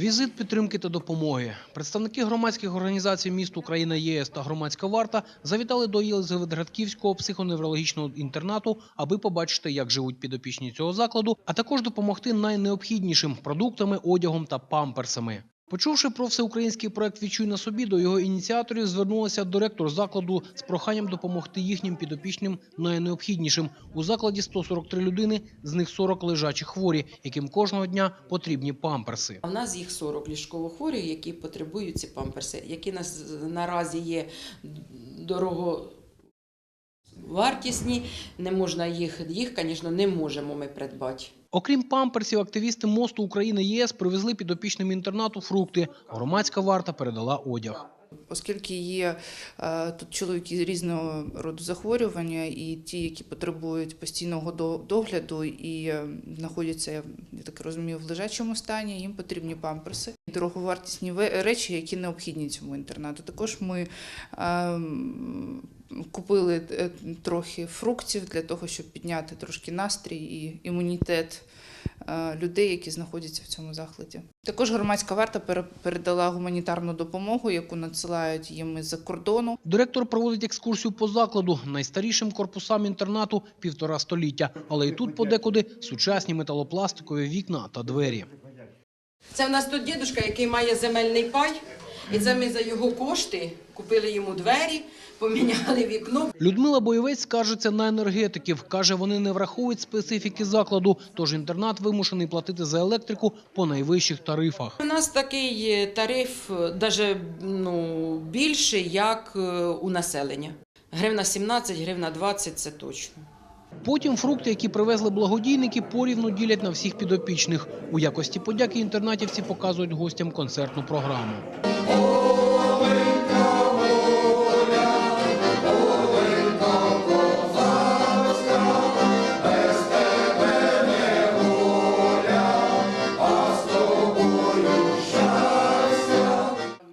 Візит підтримки та допомоги. Представники громадських організацій міст Україна ЄС та громадська варта завітали до Єлизаветградківського психоневрологічного інтернату, аби побачити, як живуть підопічні цього закладу, а також допомогти найнеобхіднішим продуктами, одягом та памперсами. Почувши про всеукраїнський проект «Відчуй на собі», до його ініціаторів звернулася директор закладу з проханням допомогти їхнім підопічним найнеобхіднішим. У закладі 143 людини, з них 40 лежачі хворі, яким кожного дня потрібні памперси. В нас їх 40 ліжковохворих, які потребують ці памперси, які нас наразі є дороговартісні, не можна їх, їх, звісно, не можемо ми придбати. Окрім памперсів, активісти мосту України ЄС привезли підопічним інтернату фрукти. Громадська варта передала одяг. Оскільки є е, тут чоловіки різного роду захворювання, і ті, які потребують постійного догляду і е, знаходяться, я так розумію, в лежачому стані, їм потрібні памперси, дороговартісні речі, які необхідні цьому інтернату. Також ми е, м, купили е, трохи фруктів для того, щоб підняти трошки настрій і імунітет е, людей, які знаходяться в цьому закладі. Також громадська варта пере- передала гуманітарну допомогу, яку надсилають їм із-за кордону. Директор проводить екскурсію по закладу. Найстарішим корпусам інтернату півтора століття. Але і тут подекуди сучасні металопластикові вікна та двері. Це в нас тут дідусь, який має земельний пай, і це ми за його кошти купили йому двері, поміняли вікно. Людмила Бойовець скаржиться на енергетиків. Каже, вони не враховують специфіки закладу, тож інтернат вимушений платити за електрику по найвищих тарифах. У нас такий е, тариф навіть ну, більший, як е, у населення. Гривна 17, гривна 20 – це точно. Потім фрукти, які привезли благодійники, порівну ділять на всіх підопічних. У якості подяки інтернатівці показують гостям концертну програму.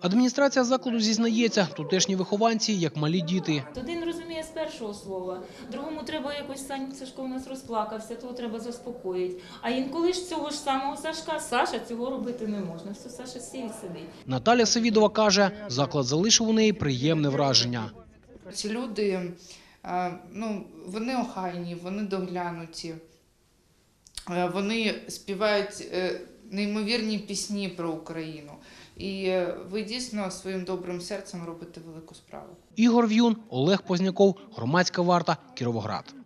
Адміністрація закладу зізнається, тутешні вихованці як малі діти. Один розуміє з першого слова, другому треба якось Сань Сашко у нас розплакався, того треба заспокоїти. А інколи ж цього ж самого Сашка, Саша цього робити не можна. Все, Саша сів сидить. Наталя Севідова каже, заклад залишив у неї приємне враження. Ці люди, е, ну, вони охайні, вони доглянуті, е, вони співають е, неймовірні пісні про Україну. І ви дійсно своїм добрим серцем робите велику справу. Ігор В'юн, Олег Позняков, Громадська варта, Кіровоград.